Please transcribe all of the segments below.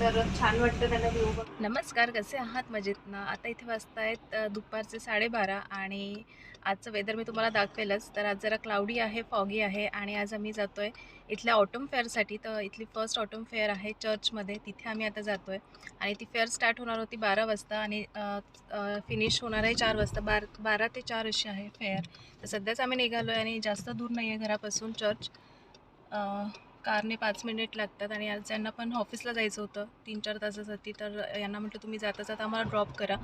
तर छान वाटतं त्यांना व्ह्यू नमस्कार कसे आहात मजेत ना आता इथे वाजत आहेत दुपारचे साडेबारा आणि आजचं वेदर मी तुम्हाला दाखवेलच. तर आज जरा क्लाउडी आहे फॉगी आहे आणि आज आम्ही जातो आहे इथल्या ऑटम फेअरसाठी तर इथली फर्स्ट ऑटम फेअर आहे चर्चमध्ये तिथे आम्ही आता जातो आहे आणि ती फेअर स्टार्ट होणार होती बारा वाजता आणि फिनिश होणार आहे चार वाजता. बार बारा ते चार अशी आहे फेअर तर सध्याच आम्ही निघालो आहे आणि जास्त दूर नाही आहे घरापासून चर्च कारने पाच मिनिट लागतात आणि आज यांना पण ऑफिसला जायचं होतं तीन चार तासासाठी तर यांना म्हटलं तुम्ही जाता जाता आम्हाला ड्रॉप करा.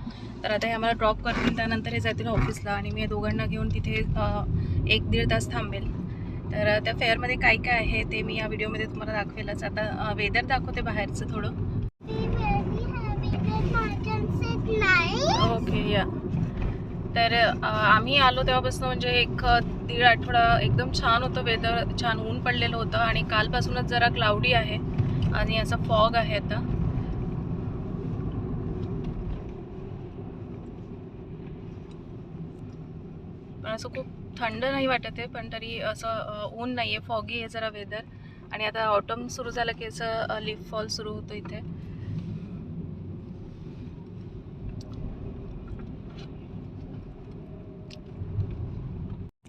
तर आता हे आम्हाला ड्रॉप करतील त्यानंतर हे जातील ऑफिसला आणि मी दोघांना घेऊन तिथे एक दीड तास थांबेल. तर त्या फेअरमध्ये काय काय आहे ते मी या व्हिडिओमध्ये तुम्हाला दाखवेलच. आता वेदर दाखवते बाहेरचं थोडं. ओके या. तर आम्ही आलो तेव्हापासून म्हणजे एक दीड आठवडा एकदम छान होतं वेदर छान ऊन पडलेलं होतं आणि कालपासूनच जरा क्लाउडी आहे आणि असा फॉग आहे आता. पण असं खूप थंड नाही वाटत आहे पण तरी असं ऊन नाही आहे फॉगी आहे जरा वेदर आणि आता ऑटम सुरू झालं की असं लिफ फॉल सुरू होतो इथे.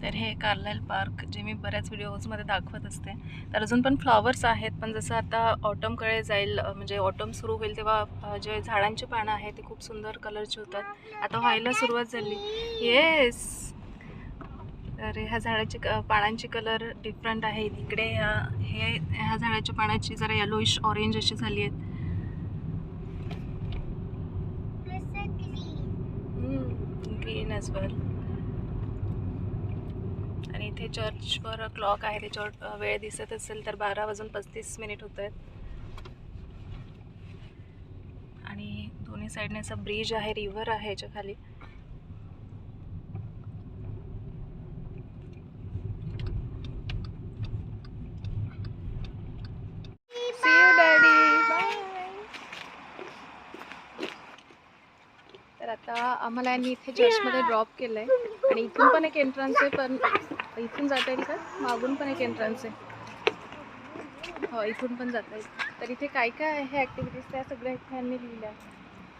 तर हे कार्लाइल पार्क जे मी बऱ्याच व्हिडिओजमध्ये दाखवत असते. तर अजून पण फ्लॉवर्स आहेत पण जसं आता ऑटमकडे जाईल म्हणजे ऑटम सुरू होईल तेव्हा जे झाडांची पानं आहेत ते खूप सुंदर कलरची होतात. आता व्हायला सुरुवात झाली. येस तर ह्या झाडाची क- पानांची कलर डिफरंट आहे. इकडे ह्या हे ह्या झाडाच्या पानाची जरा येलोइश ऑरेंज अशी झाली आहेत. ग्रीन एज वेल आणि इथे चर्चवर क्लॉक आहे. त्याच्यावर वेळ दिसत असेल तर बारा वाजून पस्तीस मिनिट होत आहेत. आणि दोन्ही साईडने असा ब्रिज आहे रिव्हर आहे याच्या खाली See you, Daddy. Bye. तर आता आम्हाला यांनी इथे चर्चमध्ये ड्रॉप केलं आहे आणि इथून पण एक एंट्रन्स आहे पण इथून जाता येईल का? मागून पण एक एंट्रन्स आहे. हो इथून पण जाता येईल. तर इथे काय काय आहे ॲक्टिव्हिटीज त्या सगळ्या इथे यांनी लिहिल्या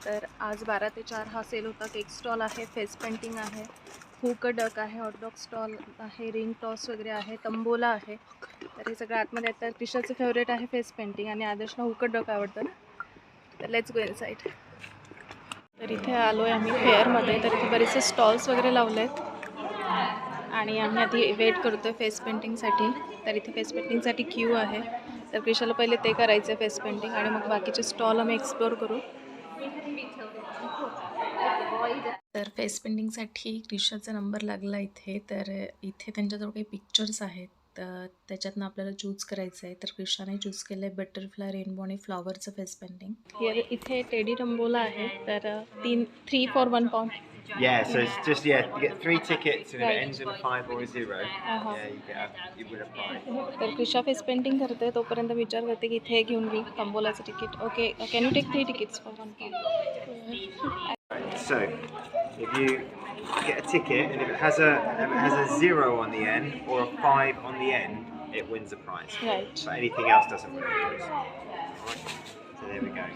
तर आज बारा ते चार हा सेल होता. केक स्टॉल आहे फेस पेंटिंग आहे हुक डक आहे हॉटडॉग स्टॉल आहे रिंग टॉस वगैरे आहे तंबोला आहे. तर हे सगळं आतमध्ये आता क्रिशाचं फेवरेट आहे फेस पेंटिंग आणि आदर्शला हुक डक आवडतं ना? तर लेट्स गो इनसाईड तर इथे आलो आहे आम्ही फेअरमध्ये. तर इथे बरेचसे स्टॉल्स वगैरे लावले आहेत आणि आम्ही आधी वेट करतो आहे फेस पेंटिंगसाठी. तर इथे फेस पेंटिंगसाठी क्यू आहे. तर क्रिशाला पहिले ते करायचं आहे फेस पेंटिंग आणि मग बाकीचे स्टॉल आम्ही एक्सप्लोअर करू. तर फेस पेंटिंगसाठी क्रिशाचा नंबर लागला इथे. तर इथे त्यांच्याजवळ काही पिक्चर्स आहेत. तर त्याच्यातनं आपल्याला चूज करायचं आहे. तर क्रिशाने चूज केलं आहे बटरफ्लाय रेनबो आणि फ्लॉवरचं फेस पेंटिंग इथे टेडी रंबोला आहे. तर तीन three for one pound Yeah, so it's just yeah, you get three tickets, and if Right. it ends in a five or a 0 Uh-huh. yeah, you get a, you win a prize. तर क्रिशा face painting करते. तोपर्यंत विचार करते की इथे घेऊन घेऊ कंबोलाचं ticket okay can you take three tickets for one So, if you get a ticket and if it has a if it has a zero on the end or a five on the end, it wins a prize. Right But anything else doesn't win a prize. Alright, So there we go.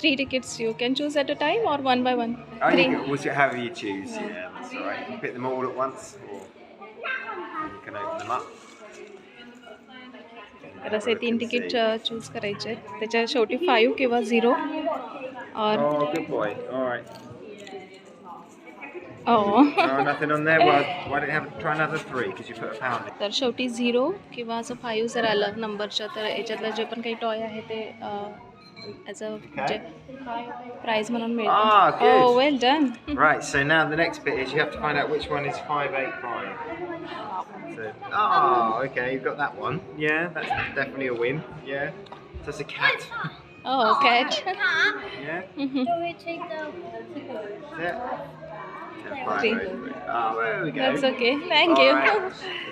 Three tickets you can choose at a time और one by one Oh, three you can, which- however you choose. Yeah, that's all right. You can pick them all at once, or you can open them up. तर असे तीन ticket choose करायचे आहेत त्याच्या शेवटी five किंवा zero और Oh, good boy. All right. O Oh, nothing on there. Well, why don't you have try another three? Because you put a pound in. तर शेवटी झिरो किंवा असं फाईव्ह जर आलं नंबरच्या तर याच्यातलं जे पण काही टॉय आहे ते ॲज अ म्हणजे प्राईज म्हणून Ah, मिळतं good. Oh well done Right. So now the next bit is you have to find out which one is five eight five. So, oh, okay, you've got that one. Yeah, that's definitely a win. Yeah. So it's a cat. Oh cat Yeah. That's it. Yeah, five, Three. eight, three. Oh, there we go. That's okay thank you Alright.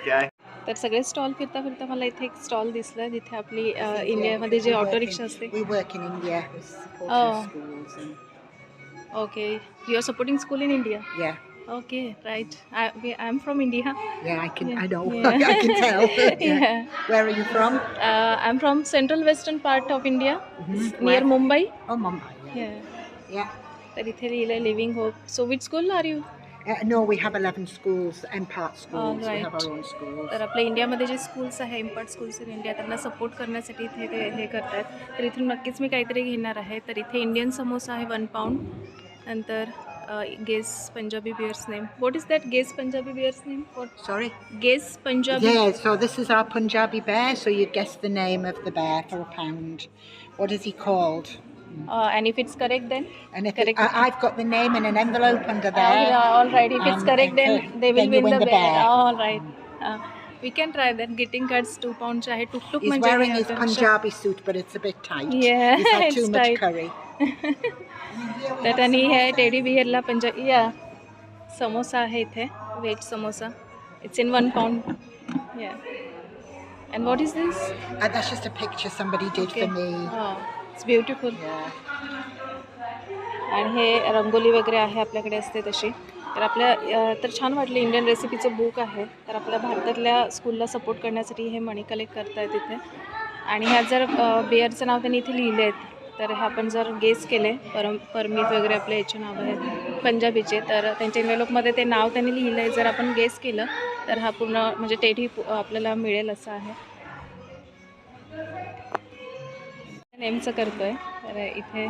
Okay. तर सगळे stall फिरता फिरता मला इथे एक stall दिसला जिथे आपली अ, इंडियामध्ये जे ऑटो रिक्षा असते We work in India, we support Oh. our schools and okay you are supporting school in India yeah, Okay, right. I, we, I'm from India. Yeah, I can. Yeah, I know. yeah. I can tell. Uh. Oh. तर इथे लिहिलंय living hope so which school are you Uh, no, we have 11 schools, MPART schools. We have right. our own schools. तर आपल्या इंडियामध्ये जे schools आहे import schools in India त्यांना support करण्यासाठी इथे ते हे करतात तर इथून नक्कीच मी काहीतरी घेणार आहे तर इथे इंडियन समोसा आहे वन पाऊंड नंतर guess Punjabi bears name what is that guess Punjabi bears name Sorry? Guess Punjabi Yeah, so this is our Punjabi bear. So you guess the name of the bear for a pound. What is he called? Uh, and if it's correct, then and if correct, it, I, have got the name in an envelope under there. Uh, yeah, all right. If um, it's correct, then they will then win, win, the, the bear. bear. All right. Uh, we can try that. Getting cards two pound chahe tuk tuk. He's wearing his Punjabi suit, but it's a bit tight. Yeah, he's had too much tight. curry. that ani hai teddy bear la Punjabi. Yeah, samosa hai the veg samosa. It's in one pound. Yeah. And what is this? Uh, that's just a picture somebody did okay. for me. Oh. It's beautiful. आणि हे रंगोली वगैरे आहे आपल्याकडे असते तशी. तर आपल्या तर छान वाटलं इंडियन रेसिपीचं बुक आहे. तर आपल्या भारतातल्या स्कूलला सपोर्ट करण्यासाठी हे मनी कलेक्ट करतायत इथे आणि ह्या जर बिअरचं नाव त्यांनी इथे लिहिले आहेत तर हे आपण जर गेस केले परम परमीत वगैरे आपले याचे नाव आहेत पंजाबीचे तर त्यांच्या इन्व्हेलोपमध्ये ते नाव त्यांनी लिहिलं आहे जर आपण गेस केलं तर हा पूर्ण म्हणजे टेढी आपल्याला मिळेल असं आहे. नेमचं करतोय तर इथे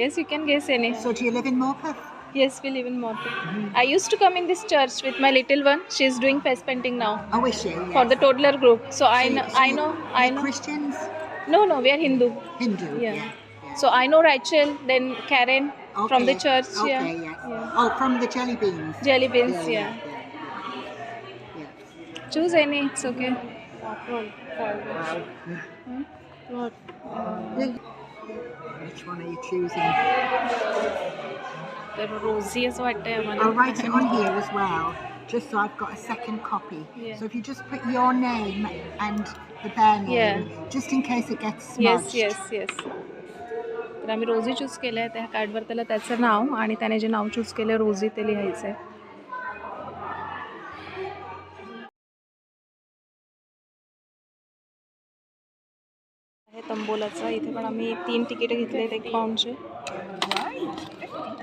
yes you can guess any So do you live in Morpeth? Yes, we live in Morpeth. I used to come in this church with my little one. She's doing face painting now Oh, is she? for the Yes. toddler group. So I So- know, so I know, I you're know. Christians? No, no, we are Hindu. Hindu? Yeah. yeah. So I know Rachel, then Karen from the Okay, church. Okay, yeah. yeah. yeah. Oh, from the jelly beans. Jelly beans. yeah, Yeah. yeah, yeah. yeah. Choose any. It's okay. Wow. Hmm? What? Which one are you choosing? तर Rosie असं वाटतंय I'll आम्हाला write it on here as well, just so I've got a second copy. Yeah. So if you just put your name and the bear name, Yeah. just in case it gets yes smudged. Yes yes तर आम्ही रोजी choose केलं आहे त्या कार्डवर त्याला त्याचं नाव आणि त्याने जे नाव चूज केलं रोजी ते लिहायचं आहे आम्ही तीन तिकीट घेतले आहेत एक पाऊंडचे.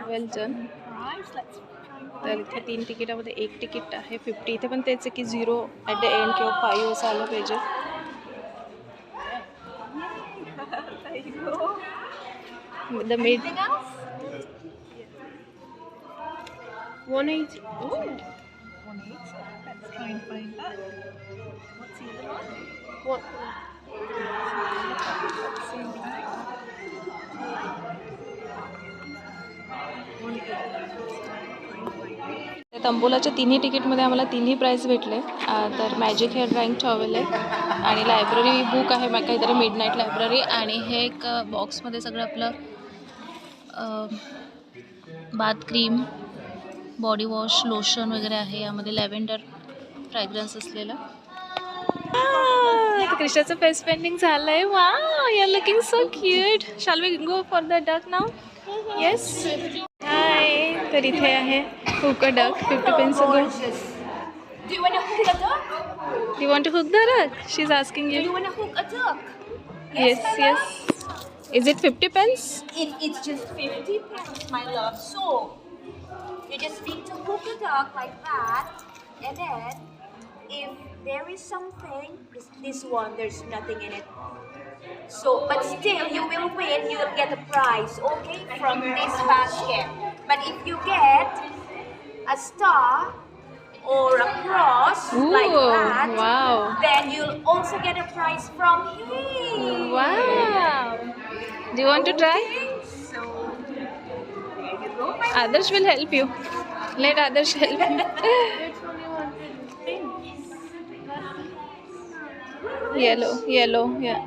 वेलचन तर इथे तीन तिकिटामध्ये एक तिकीट आहे फिफ्टी इथे पण तेच आहे की झिरो ॲट द एंड किंवा फाईव्ह असं आलं पाहिजे. The mid. One eight one तंबोलाच्या तिन्ही तिकीटमध्ये आम्हाला तिन्ही प्राईज भेटले. तर मॅजिक हेअर ड्राईंग टॉवेल आहे आणि लायब्ररी बुक आहे मग काहीतरी मिड नाईट लायब्ररी आणि हे एक बॉक्समध्ये सगळं आपलं bath cream body wash lotion वगैरे आहे. यामध्ये लॅव्हेंडर फ्रॅग्रन्स असलेलं. कृष्णाचं फेस पेंटिंग झालं आहे we are looking so cute shall we go for the duck now yes hi तर इथे आहे hook a duck fifty pence go Do you want to hook a duck? You want to hook the duck she is asking Do you you want to hook a duck? Yes my love? Yes is it fifty pence It, it's just 50 pounds, my love. So, you just need to hook a duck like that. And then, if there is something, this, this one, there's nothing in it. So, but still, you will win. You will get a prize, okay, from this basket. But if you get a star or a cross like that, wow. then you'll also get a prize from him. Wow. Do you want to try? So, go, Others will help you. Let others help you. yellow, yellow, yeah.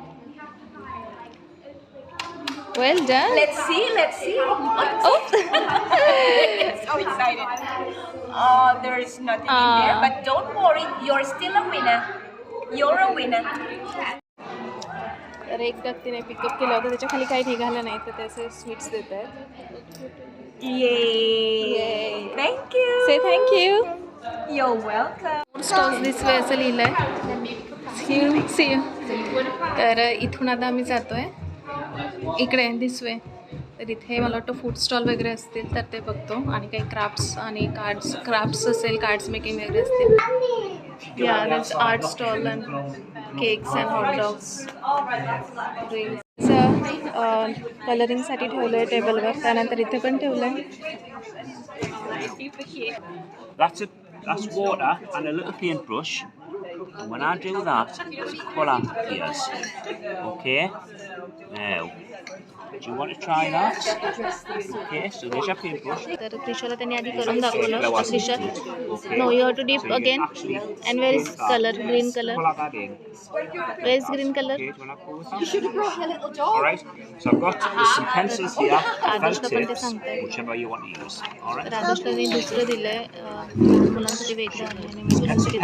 Well done. Let's see, let's see. Oh. so excited. Oh, there is nothing in there. Ah. But don't worry, you're still a winner. You're a winner. तर एक duck तिने pickup केलं होतं त्याच्या खाली काही निघालं नाही तर त्याचे स्वीट्स देत आहेत Yay. Thank you. Say thank you You're welcome. Stalls this way असं लिहिलं आहे सी यू सी यू तर इथून आता आम्ही जातो आहे इकडे दिसवे तर इथे मला वाटतं फूड स्टॉल वगैरे असतील तर ते बघतो. आणि काही क्राफ्ट्स आणि कार्ड्स क्राफ्ट्स असेल कार्ड्स मेकिंग वगैरे असतील. या that's art stall and cakes and hot dogs कलरिंगसाठी ठेवलं आहे टेबलवर त्यानंतर इथे पण ठेवलं आहे That's a that's water and a little paintbrush. When I do that, colour appears. Okay? Now, do you want to try that? Okay, so there's your paintbrush. तर त्रिशाला त्यांनी आधी करून दाखवलं Trisha no you have to dip again and where is colour green colour. Where is green colour का पण ते सांगताय. whichever you want to use. Alright? राजेशलानी दुसरं दिलंय मुलांसाठी वेगळं आहे आणि मुलांसाठी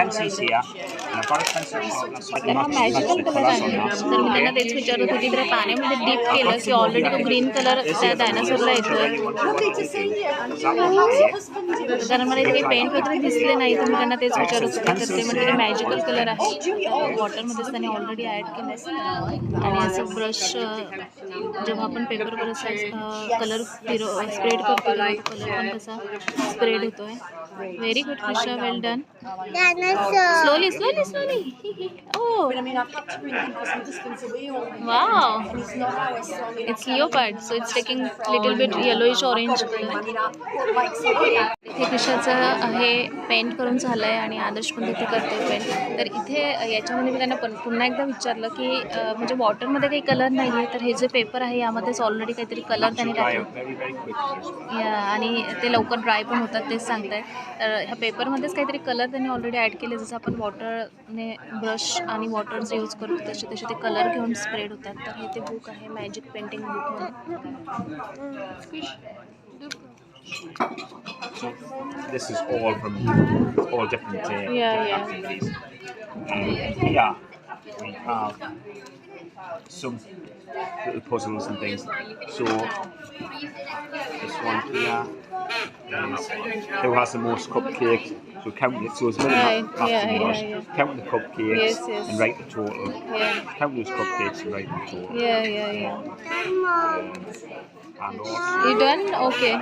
हा मॅजिकल the कलर आहे. तर मी त्यांना तेच विचारत होती तर पाण्यामध्ये डीप केलं की ऑलरेडी तो ग्रीन कलर त्या डायनासोरला येतोय. कारण मला इथे पेंट वगैरे दिसले नाही तर मी त्यांना तेच विचारत तर ते म्हणजे ते मॅजिकल कलर आहे. वॉटरमध्येच त्यांनी ऑलरेडी ॲड केलं आणि असं ब्रश जेव्हा आपण पेपरवर असा कलर फिरो स्प्रेड करतो कलर पण तसा स्प्रेड होतोय. Very good Krisha well done slowly slowly slowly oh wow it's leopard so it's taking little bit yellowish orange colour इथे क्रिशाचं आहे पेंट करून झालं आहे आणि आदर्श पण तिथे करतोय पेंट तर इथे याच्यामध्ये मी त्यांना पण पुन्हा एकदा विचारलं की म्हणजे वॉटरमध्ये काही कलर नाही आहे तर हे जे पेपर आहे यामध्येच ऑलरेडी काहीतरी कलर त्यांनी टाकले आणि ते लवकर ड्राय पण होतात तेच सांगताय. तर ह्या पेपरमध्येच काहीतरी कलर त्यांनी ऑलरेडी ॲड केले जसं आपण वॉटरने ब्रश आणि वॉटर जे यूज करतो तसे तसे ते कलर घेऊन स्प्रेड होतात. तर हे ते बुक आहे magic painting book. Squish. So this is all from all different. Uh, yeah, yeah. Um, yeah, we have some little puzzles and things. So this one here is who has the most cupcakes. So count it. So it's bit Right, of yeah, yeah, yeah. Count the cupcakes Yes, yes. and write the total. Yeah. Count those cupcakes and write the total. Yeah, yeah, yeah. Um, also You done? Okay.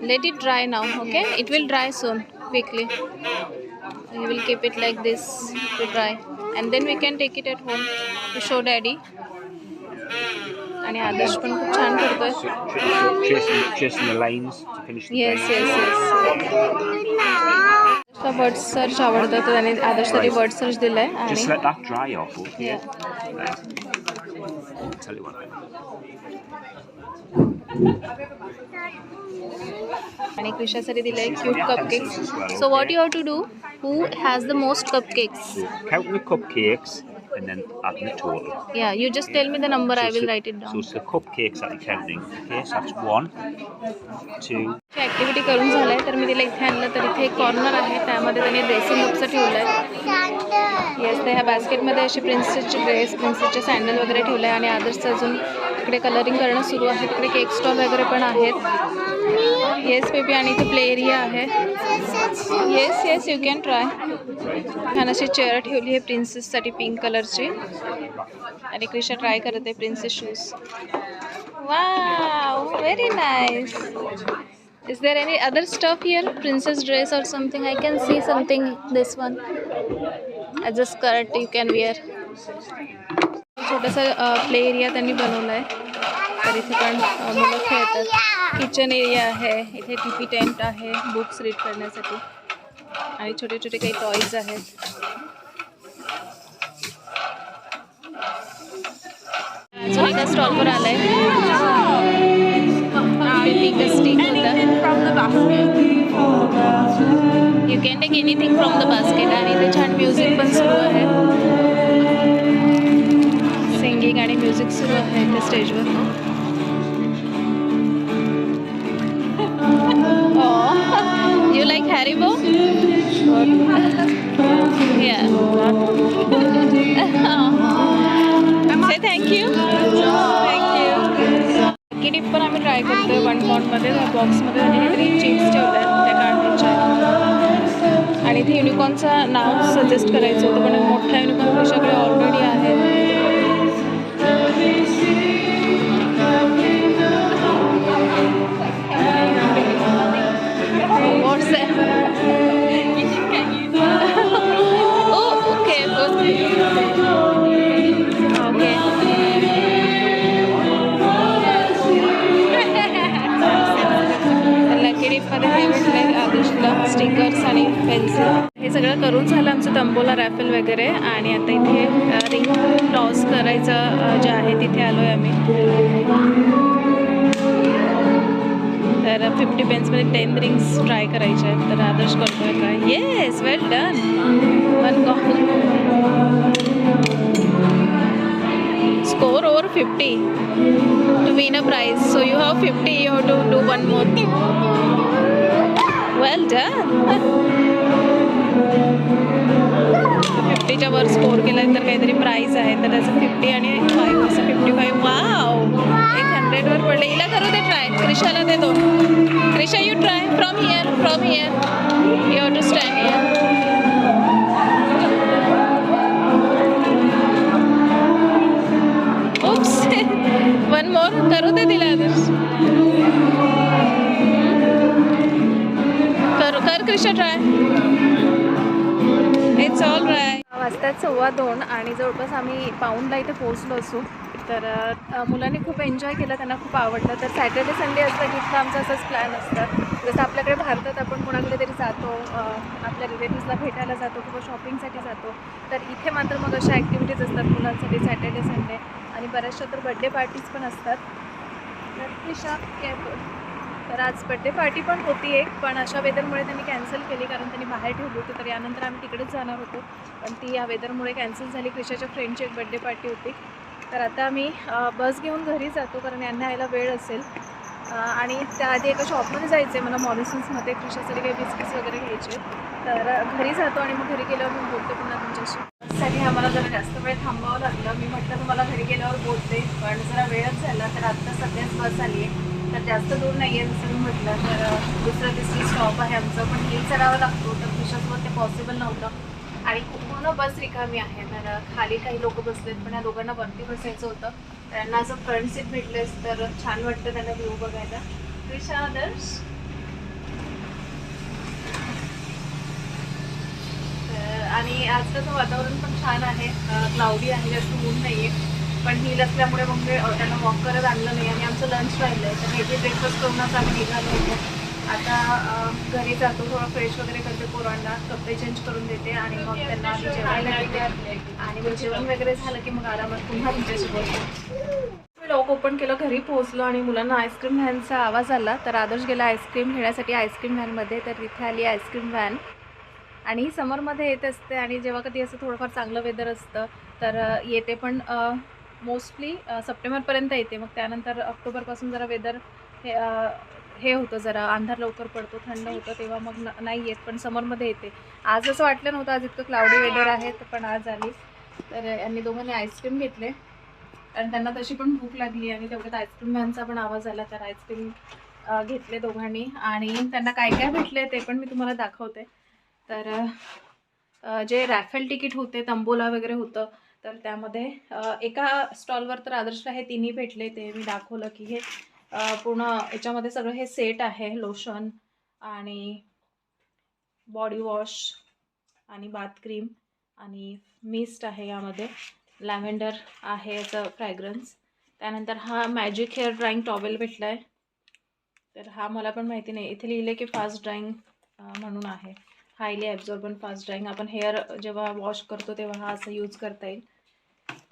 Let it dry now, okay? It will dry soon, quickly. You will keep it like this to dry. And then we can take it at home to show daddy. आणि आदर्श पण खूप छान करतोय so, so chasing, chasing the lines to finish the yes game. Yes yes bird search आवडतं तर त्याने आदर्शसाठी bird search दिलाय आणि I आणि क्रिशासाठी दिलंय cute cupcakes so what you have to do who has the most cupcakes count the cupcakes and then add the total. Yeah you just tell me the number I So will write it So down it's the cupcakes that you're counting. Okay, so that's one, two, activity करून झालाय तर मी तिला इथे आणलं तर इथे एक corner आहे त्यामध्ये त्यांनी ड्रेसिंग अपचं ठेवलं आहे येस तर ह्या बास्केटमध्ये असे प्रिन्सेसचे ड्रेस प्रिन्सेसचे सँडल वगैरे ठेवले आहे आणि आदर्शचं अजून इकडे कलरिंग करणं सुरू आहे तिकडे केक स्टॉल वगैरे पण आहेत येस बेबी आणि इथे प्ले एरिया आहे yes yes you can try छान अशी चेअर ठेवली आहे प्रिन्सेससाठी पिंक कलरची आणि क्रिशा ट्राय करत आहे princess shoes wow very nice Is there any other stuff here? Princess dress or something? I can see something. This one. As a skirt you can wear. छोटासा play area त्यांनी बनवला आहे तर मुलं खेळतात. किचन एरिया आहे. इथे teepee tent आहे बुक्स रीड करण्यासाठी. आणि छोटे छोटे काही टॉईज आहेत. अजून एका आलाय. Stick you can take anything from the basket आणि इथे छान म्युझिक पण सुरू आहे. सिंगिंग आणि म्युझिक सुरू आहे त्या स्टेजवर यू लाईक हॅरी बो या थँक्यू थँक्यू किडी पण आम्ही ट्राय करतो वन पॉटमध्ये बॉक्समध्ये आणि काहीतरी चिप्स ठेवल्या आहेत त्या काढतील युनिकॉर्नचं नाव सजेस्ट करायचं होतं पण मोठ्या युनिकॉर्न सगळे ऑलरेडी आहे. हे सगळं करून झालं आमचं तंबोला रॅफल वगैरे आणि आता इथे रिंग टॉस करायचं जे आहे तिथे आलो आहे आम्ही. तर फिफ्टी पेन्समध्ये टेन रिंग्स ट्राय करायचे आहेत. तर आदर्श करतो आहे का yes well done one call score over fifty to win a prize so you have fifty you have to do one more well done फिफ्टीच्या वर स्कोर केला तर काहीतरी प्राईज आहे. तर त्याचं फिफ्टी आणि फाईव्ह असं फिफ्टी फाईव्ह वाव एक हंड्रेडवर पडले. हिला करू दे ट्राय क्रिशाला दे दोन Krisha you try from here from here you have to stand here one more करू दे तिला आदर्श कर कर Krisha try it's all right वाजतात सव्वा दोन आणि जवळपास आम्ही पाऊंडला इथे पोहोचलो असू. तर मुलांनी खूप एन्जॉय केलं त्यांना खूप आवडलं. तर सॅटर्डे संडे असतं की आमचं आमचा असाच प्लॅन असतात जसं आपल्याकडे भारतात आपण कोणाकडे तरी जातो आपल्या रिलेटिव्सला भेटायला जातो किंवा शॉपिंगसाठी जातो तर इथे मात्र मग अशा ॲक्टिव्हिटीज असतात मुलांसाठी सॅटर्डे संडे आणि बऱ्याचशा तर बड्डे पार्टीज पण असतात. तर त्रिशा careful. तर आज बड्डे पार्टी पण होती एक पण अशा वेदरमुळे त्यांनी कॅन्सल केली कारण त्यांनी बाहेर ठेवली होती तर यानंतर आम्ही तिकडेच जाणार होतो. पण ती या वेदरमुळे कॅन्सल झाली. क्रिशाच्या फ्रेंडची एक बड्डे पार्टी होती. तर आता आम्ही बस घेऊन घरी जातो कारण यांना यायला वेळ असेल. आणि त्याआधी एका शॉपमध्ये जायचं आहे मला मॉरिसन्समध्ये. क्रिशासाठी काही बिस्किट्स वगैरे घ्यायचे तर घरी जातो आणि मग घरी गेल्यावर मी बोलते पुन्हा तुमच्याशी. बससाठी आम्हाला जरा जास्त वेळ थांबावं लागलं. मी म्हटलं तुम्हाला घरी गेल्यावर बोलते पण जरा वेळच झाला. तर आत्ता सध्याच बस आली आहे तर जास्त दूर नाही आहे जसं मी म्हटलं. तर दुसरं तिसरी स्टॉप आहे आमचं. पण हिल चढावं लागतो. तर क्रिशासोबत ते पॉसिबल नव्हतं. आणि पूर्ण बस रिकामी आहे. तर खाली काही लोक बसलेत. पण या दोघांना वरती बसायचं होतं. त्यांना असं फ्रंट सीट भेटलेस तर छान वाटतं त्यांना व्ह्यू बघायला. क्रिशा आदर्श? तर आणि आजचं वातावरण पण छान आहे. क्लाउडी आहे. जास्त ऊन नाही आहे पण हिल असल्यामुळे मग मी त्यांना वॉक करत आणलं नाही. आणि आमचं लंच राहिलं आहे तर हेवी ब्रेकफास्ट करूनच आम्ही निघालो होतो आता घरी जातो. थोडं फ्रेश वगैरे करते पोरांना. कपडे चेंज करून देते आणि मग त्यांना आधी जेवायला देते. आणि मग जेवण वगैरे झालं की मग आरामात पुन्हा तुमच्याशी लॉक ओपन केलं घरी पोहोचलो आणि मुलांना आईस्क्रीम व्हॅनचा आवाज आला. तर आदर्श गेला आईस्क्रीम घेण्यासाठी आईस्क्रीम व्हॅनमध्ये तर तिथे आली आईस्क्रीम व्हॅन आणि ही समरमध्ये येत असते आणि जेव्हा कधी असं थोडंफार चांगलं वेदर असतं तर येते पण मोस्टली सप्टेंबरपर्यंत येते. मग त्यानंतर ऑक्टोबरपासून जरा वेदर हे हे होतं जरा. अंधार लवकर पडतो थंड होतं तेव्हा मग नाही येत पण समरमध्ये येते. आज असं वाटलं नव्हतं आज इतकं क्लाउडी वेदर आहे पण आज आली. तर यांनी दोघांनी आईस्क्रीम घेतले. कारण त्यांना तशी पण भूक लागली आणि तेवढ्यात आईस्क्रीम व्हॅनचा पण आवाज आला तर आईस्क्रीम घेतले दोघांनी. आणि त्यांना काय काय भेटले ते पण मी तुम्हाला दाखवते. तर जे रॅफेल तिकीट होते तंबोला वगैरे होतं तर त्यामध्ये एका स्टॉलवर तर आदर्श हे तिन्ही भेटले ते मी दाखवलं की हे पूर्ण याच्यामध्ये सगळं हे सेट आहे लोशन आणि बॉडी वॉश आणि बाथ क्रीम आणि मिस्ट आहे यामध्ये. लॅव्हेंडर आहे याचं फ्रॅग्रन्स. त्यानंतर हा मॅजिक हेअर ड्राईंग टॉवेल भेटला आहे तर हा मला पण माहिती नाही. इथे लिहिले की फास्ट ड्राईंग म्हणून आहे. हायली ॲब्झॉर्बन फास्ट ड्राईंग आपण हेअर जेव्हा वॉश करतो तेव्हा हा असं यूज करता येईल.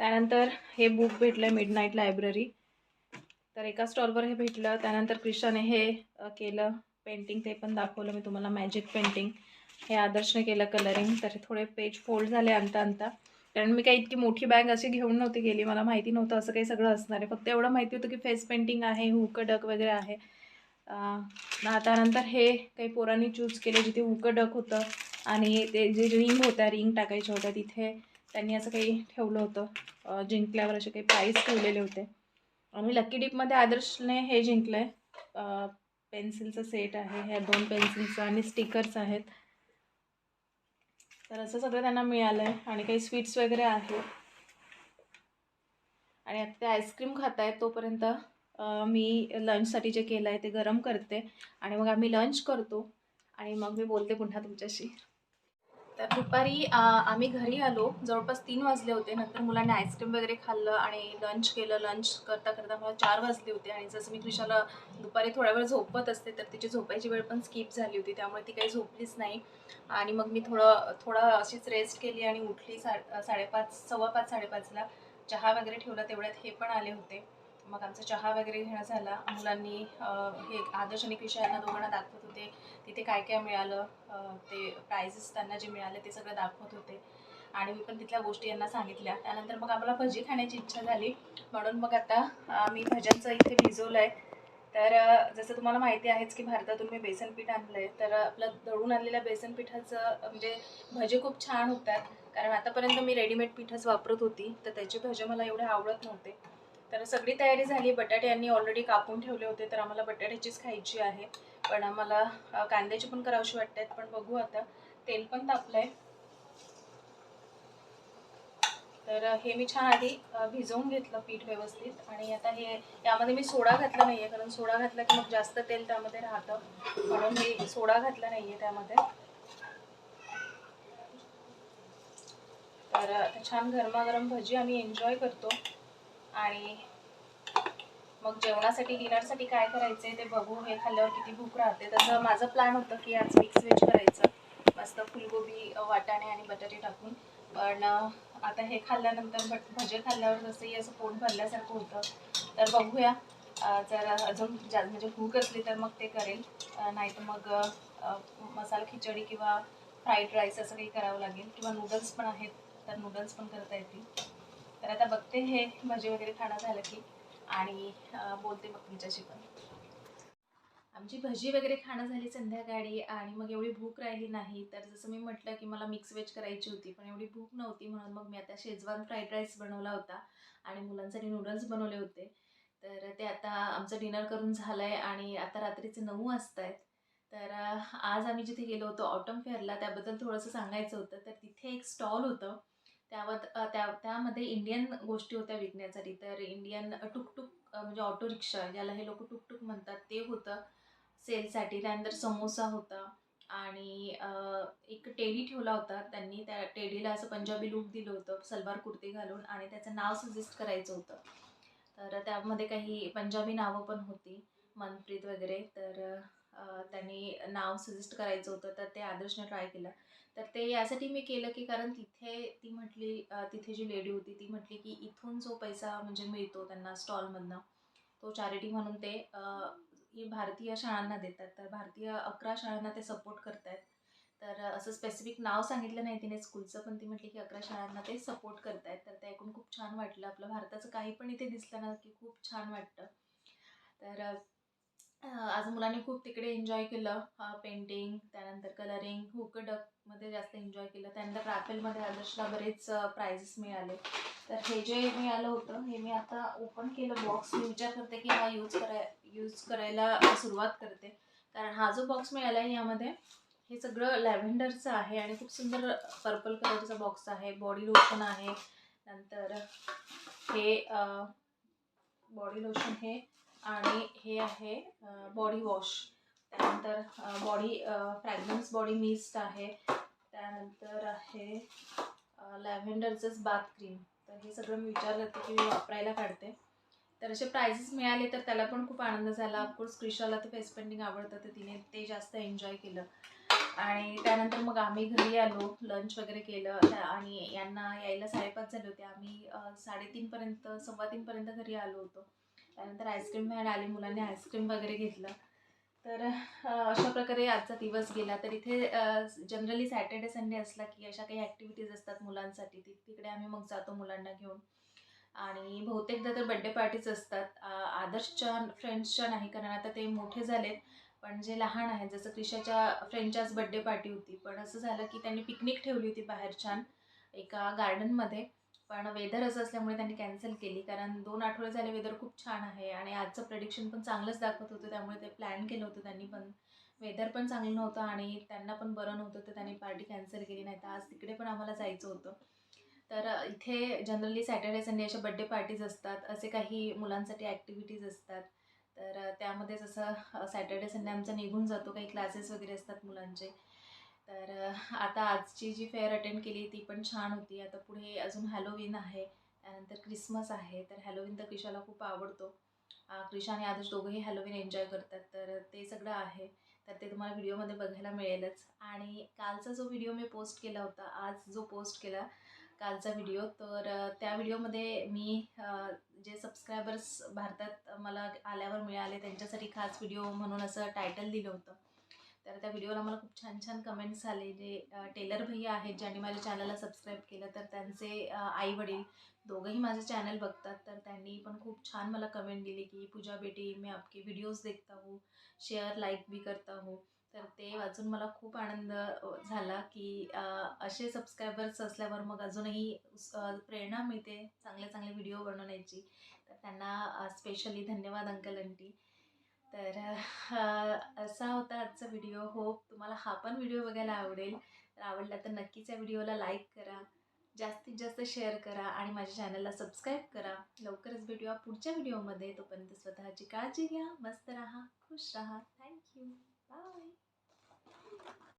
त्यानंतर हे बुक भेटलं आहे मिड नाईट लायब्ररी तर एका स्टॉलवर हे भेटलं. त्यानंतर क्रिशाने हे केलं पेंटिंग ते पण दाखवलं मी तुम्हाला. मॅजिक पेंटिंग हे आदर्शने केलं कलरिंग तर हे थोडे पेज फोल्ड झाले आणता आणता कारण मी काही इतकी मोठी बॅग अशी घेऊन नव्हती गेली. मला माहिती नव्हतं असं काही सगळं असणार आहे. फक्त एवढं माहिती होतं की फेस पेंटिंग आहे हुक डक वगैरे आहे. ना त्यानंतर हे काही पोरांनी चूज केले जिथे हुक डक होतं आणि ते जे रिंग होत्या रिंग टाकायच्या होत्या तिथे त्यांनी असं काही ठेवलं होतं. जिंकल्यावर असे काही प्राईज ठेवलेले होते. आणि लकी डिपमध्ये आदर्शने हे जिंकलं आहे पेन्सिलचं सेट आहे. ह्या दोन पेन्सिलचं आणि स्टिकर्स आहेत. तर असं सगळं त्यांना मिळालं आहे आणि काही स्वीट्स वगैरे आहेत. आणि आता ते आईस्क्रीम खात आहेत तोपर्यंत मी लंचसाठी जे केलं आहे ते गरम करते. आणि मग आम्ही लंच करतो. आणि मग मी बोलते पुन्हा तुमच्याशी. तर दुपारी आम्ही घरी आलो. जवळपास तीन वाजले होते. नंतर मुलांनी आईस्क्रीम वगैरे खाल्लं आणि लंच केलं. लंच करता करता मला चार वाजले होते. आणि जसं मी क्रिशाला दुपारी थोडा वेळ झोपत असते तर तिची झोपायची वेळ पण स्किप झाली होती. त्यामुळे ती काही झोपलीच नाही. आणि मग मी थोडं थोडं अशीच रेस्ट केली आणि उठली. सा साडेपाच सव्वा पाच साडेपाचला चहा वगैरे ठेवला. तेवढ्यात हे पण आले होते. मग आमचा चहा वगैरे घेणं झाला. मुलांनी हे आदर्श आणि क्रिशा यांना दोघांना दाखवत होते. तिथे काय काय मिळालं ते प्राइजेस त्यांना जे मिळाले ते सगळं दाखवत होते. आणि मी पण तिथल्या गोष्टी यांना सांगितल्या. त्यानंतर मग आम्हाला भजी खाण्याची इच्छा झाली. म्हणून मग आता मी भज्यांचं इथे भिजवलं आहे तर जसं तुम्हाला माहिती आहेच की भारतातून मी बेसन पीठ आणलं आहे तर आपलं दळून आणलेल्या बेसन पिठाचं म्हणजे भजे खूप छान होतात. कारण आतापर्यंत मी रेडीमेड पिठंच वापरत होती. तर त्याचे भजे मला एवढे आवडत नव्हते. तर सगळी तयारी झाली. बटाटे यांनी ऑलरेडी कापून ठेवले होते तर आम्हाला बटाट्याचीच खायची आहे. पण आम्हाला कांद्याची पण करावीशी वाटतात पण बघू आता. तेल पण तापलं आहे तर हे मी छान आधी भिजवून घेतलं पीठ व्यवस्थित. आणि आता हे यामध्ये मी सोडा घातला नाही आहे कारण सोडा घातला की मग जास्त तेल त्यामध्ये राहतं. म्हणून मी सोडा घातला नाही आहे त्यामध्ये. तर छान गरमागरम भजी आम्ही एन्जॉय करतो. आणि मग जेवणासाठी डिनरसाठी काय करायचं ते बघू. हे खाल्ल्यावर किती भूक राहते. तसं माझं प्लॅन होतं की आज मिक्स व्हेज करायचं. मस्त फुलगोबी वाटाणे आणि बटाटे टाकून. पण आता हे खाल्ल्यानंतर बट भजे खाल्ल्यावर जसंही असं पोट भरल्यासारखं होतं. तर बघूया. जर अजून जा म्हणजे भूक असली तर मग ते करेल. नाही तर मग मसाला खिचडी किंवा फ्राईड राईस असं काही करावं लागेल. किंवा नूडल्स पण आहेत तर नूडल्स पण करता येतील. तर आता बघते हे भजी वगैरे खाणं झालं की आणि बोलते मग तुमच्याशी पण. आमची भजी वगैरे खाणं झाली संध्याकाळी आणि मग एवढी भूक राहिली नाही तर जसं मी म्हटलं की मला मिक्स वेज करायची होती पण एवढी भूक नव्हती म्हणून मग मी आता शेजवान फ्राईड राईस बनवला होता आणि मुलांसाठी नूडल्स बनवले होते. तर ते आता आमचं डिनर करून झालं आहे आणि आता रात्रीचे नऊ वाजत आहेत तर आज आम्ही जिथे गेलो होतो ऑटम फेअरला त्याबद्दल थोडंसं सांगायचं होतं तर तिथे एक स्टॉल होतं त्यावर त्या त्यामध्ये इंडियन गोष्टी होत्या विकण्यासाठी. तर इंडियन टुकटुक म्हणजे ऑटो रिक्षा ज्याला हे लोक टुकटुक म्हणतात ते होतं. सेलसाठी त्यानंतर समोसा होता. आणि एक टेडी ठेवला होता. त्यांनी त्या टेडीला असं पंजाबी लुक दिलं होतं सलवार कुर्ती घालून आणि त्याचं नाव सजेस्ट करायचं होतं. तर त्यामध्ये काही पंजाबी नावं पण होती मनप्रीत वगैरे. तर त्यांनी नाव सजेस्ट करायचं होतं. तर ते आदर्शने ट्राय केलं. तर ते यासाठी मी केलं की कारण तिथे ती म्हटली तिथे जी लेडी होती ती म्हटली की इथून जो पैसा म्हणजे मिळतो त्यांना स्टॉलमधनं तो चॅरिटी म्हणून ते ही भारतीय शाळांना देतात. तर भारतीय अकरा शाळांना ते सपोर्ट करत आहेत तर असं स्पेसिफिक नाव सांगितलं नाही तिने स्कूलचं पण ती म्हटली की अकरा शाळांना ते सपोर्ट करत आहेत तर ते ऐकून खूप छान वाटलं. आपलं भारताचं काही पण इथे दिसलं ना की खूप छान वाटतं. तर आज मुलांनी खूप तिकडे एन्जॉय केलं. पेंटिंग त्यानंतर कलरिंग हुक मध्ये जास्त एन्जॉय केलं. त्यानंतर राफेलमध्ये आदर्शला बरेच प्राइजेस मिळाले. तर हे जे मिळालं होतं हे मी आता ओपन केलं बॉक्स मी विचार करते की हा यूज कराय यूज करायला सुरुवात करते. कारण हा जो बॉक्स मिळाला आहे यामध्ये हे सगळं लॅव्हेंडरचं आहे आणि खूप सुंदर पर्पल कलरचा बॉक्स आहे. बॉडी लोशन आहे. नंतर हे बॉडी लोशन हे आणि हे आहे बॉडी वॉश त्यानंतर बॉडी फ्रॅग्रन्स बॉडी मिस्ट आहे. त्यानंतर आहे लॅव्हेंडरचंच बाथ क्रीम तर हे सगळं मी विचारलं होतं की मी वापरायला काढते. तर असे प्राइजेस मिळाले तर त्याला पण खूप आनंद झाला. ऑफकोर्स क्रिशाला ते फेस पेंटिंग आवडतं तर तिने ते जास्त एन्जॉय केलं. आणि त्यानंतर मग आम्ही घरी आलो लंच वगैरे केलं. त्या आणि यांना यायला साडेपाच झाले होते. आम्ही साडेतीनपर्यंत सव्वा तीनपर्यंत घरी आलो होतो. त्यानंतर आईस्क्रीम व्हॅन आली मुलांनी आईस्क्रीम वगैरे घेतलं. तर अशा प्रकारे आजचा दिवस गेला. तर इथे जनरली सॅटर्डे संडे असला की अशा काही ॲक्टिव्हिटीज असतात मुलांसाठी. ती तिकडे आम्ही मग जातो मुलांना घेऊन. आणि बहुतेकदा तर बड्डे पार्टीज असतात. आदर्शच्या फ्रेंड्सच्या नाही कारण आता ते मोठे झालेत. पण जे लहान आहेत जसं क्रिशाच्या फ्रेंडच्याच बड्डे पार्टी होती. पण असं झालं की त्यांनी पिकनिक ठेवली होती बाहेर छान एका गार्डनमध्ये पण वेदर असं असल्यामुळे त्यांनी कॅन्सल केली. कारण दोन आठवडे झाले वेदर खूप छान आहे आणि आजचं प्रेडिक्शन पण चांगलंच दाखवत होतं. त्यामुळे ते प्लॅन केलं होतं त्यांनी पण. वेदर पण चांगलं नव्हतं आणि त्यांना पण बरं नव्हतं तर त्यांनी पार्टी कॅन्सल केली. नाही तर आज तिकडे पण आम्हाला जायचं होतं. तर इथे जनरली सॅटर्डे संडे अशा बड्डे पार्टीज असतात. असे काही मुलांसाठी ॲक्टिव्हिटीज असतात. तर त्यामध्ये जसं सॅटर्डे संडे आमचा निघून जातो. काही क्लासेस वगैरे असतात मुलांचे. तर आता आजची जी फेअर अटेंड केली ती पण छान होती. आता पुढे अजून हॅलोविन आहे त्यानंतर क्रिसमस आहे तर हॅलोविन तर क्रिशाला खूप आवडतो. क्रिशा आणि आदर्श दोघंही हॅलोविन एन्जॉय करतात तर ते सगळं आहे. तर ते तुम्हाला व्हिडिओमध्ये बघायला मिळेलच. आणि कालचा जो व्हिडिओ मी पोस्ट केला होता आज जो पोस्ट केला कालचा व्हिडिओ तर त्या व्हिडिओमध्ये मी जे सबस्क्रायबर्स भारतात मला आल्यावर मिळाले त्यांच्यासाठी खास व्हिडिओ म्हणून असं टायटल दिलं होतं. तर त्या व्हिडिओला मला खूप छान छान कमेंट्स आले. जे टेलर भैया आहेत ज्यांनी माझ्या चॅनलला सबस्क्राईब केलं तर त्यांचे आई वडील दोघंही माझं चॅनल बघतात. तर त्यांनी पण खूप छान मला कमेंट दिली की पूजा बेटी मी आपके व्हिडिओज देखता हूँ शेअर लाईक भी करता हूँ. तर ते वाचून मला खूप आनंद झाला की असे सबस्क्रायबर्स असल्यावर मग अजूनही प्रेरणा मिळते चांगले चांगले व्हिडिओ बनवण्याची. तर त्यांना स्पेशली धन्यवाद अंकल आंटी तर असा होता आजचा व्हिडिओ. होप तुम्हाला हा पण व्हिडिओ बघायला आवडेल. तर आवडला तर नक्कीच या व्हिडिओला लाईक करा. जास्तीत जास्त शेअर करा आणि माझ्या चॅनलला सबस्क्राईब करा. लवकरच भेटूया पुढच्या व्हिडिओमध्ये. तोपर्यंत स्वतःची काळजी घ्या. मस्त राहा खुश राहा. Thank you bye.